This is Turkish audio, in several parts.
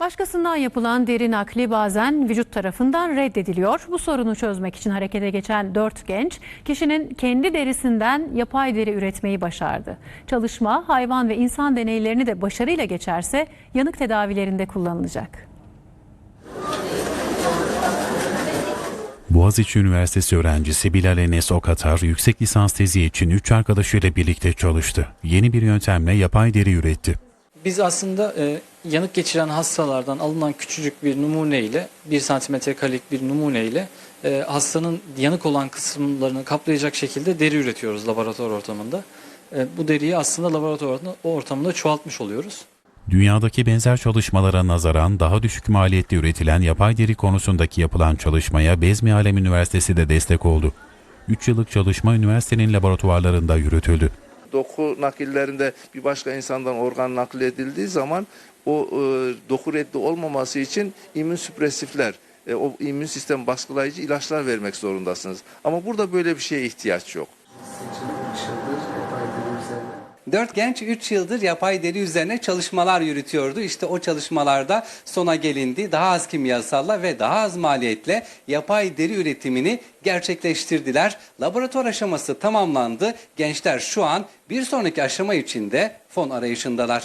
Başkasından yapılan deri nakli bazen vücut tarafından reddediliyor. Bu sorunu çözmek için harekete geçen 4 genç kişinin kendi derisinden yapay deri üretmeyi başardı. Çalışma hayvan ve insan deneylerini de başarıyla geçerse yanık tedavilerinde kullanılacak. Boğaziçi Üniversitesi öğrencisi Bilal Enes Okatar yüksek lisans tezi için 3 arkadaşıyla birlikte çalıştı. Yeni bir yöntemle yapay deri üretti. Biz aslında e, yanık geçiren hastalardan alınan küçücük bir numune ile 1 santimetre karelik bir numune ile e, hastanın yanık olan kısımlarını kaplayacak şekilde deri üretiyoruz laboratuvar ortamında. E, bu deriyi aslında laboratuvar ortamında çoğaltmış oluyoruz. Dünyadaki benzer çalışmalara nazaran daha düşük maliyette üretilen yapay deri konusundaki yapılan çalışmaya Bezmi Alem Üniversitesi de destek oldu. 3 yıllık çalışma üniversitenin laboratuvarlarında yürütüldü. Doku nakillerinde bir başka insandan organ nakli edildiği zaman o e, doku reddi olmaması için immünsüpresifler, e, o immün sistem baskılayıcı ilaçlar vermek zorundasınız. Ama burada böyle bir şeye ihtiyaç yok. Dört genç 3 yıldır yapay deri üzerine çalışmalar yürütüyordu. İşte o çalışmalarda sona gelindi. Daha az kimyasalla ve daha az maliyetle yapay deri üretimini gerçekleştirdiler. Laboratuvar aşaması tamamlandı. Gençler şu an bir sonraki aşama için de fon arayışındalar.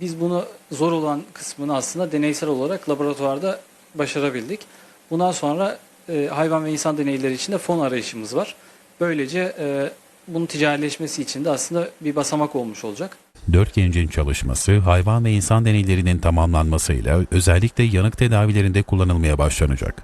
Biz bunu zor olan kısmını aslında deneysel olarak laboratuvarda başarabildik. Bundan sonra e, hayvan ve insan deneyleri için de fon arayışımız var. Böylece e, bunun ticarileşmesi için de aslında bir basamak olmuş olacak. 4 gencin çalışması hayvan ve insan deneylerinin tamamlanmasıyla özellikle yanık tedavilerinde kullanılmaya başlanacak.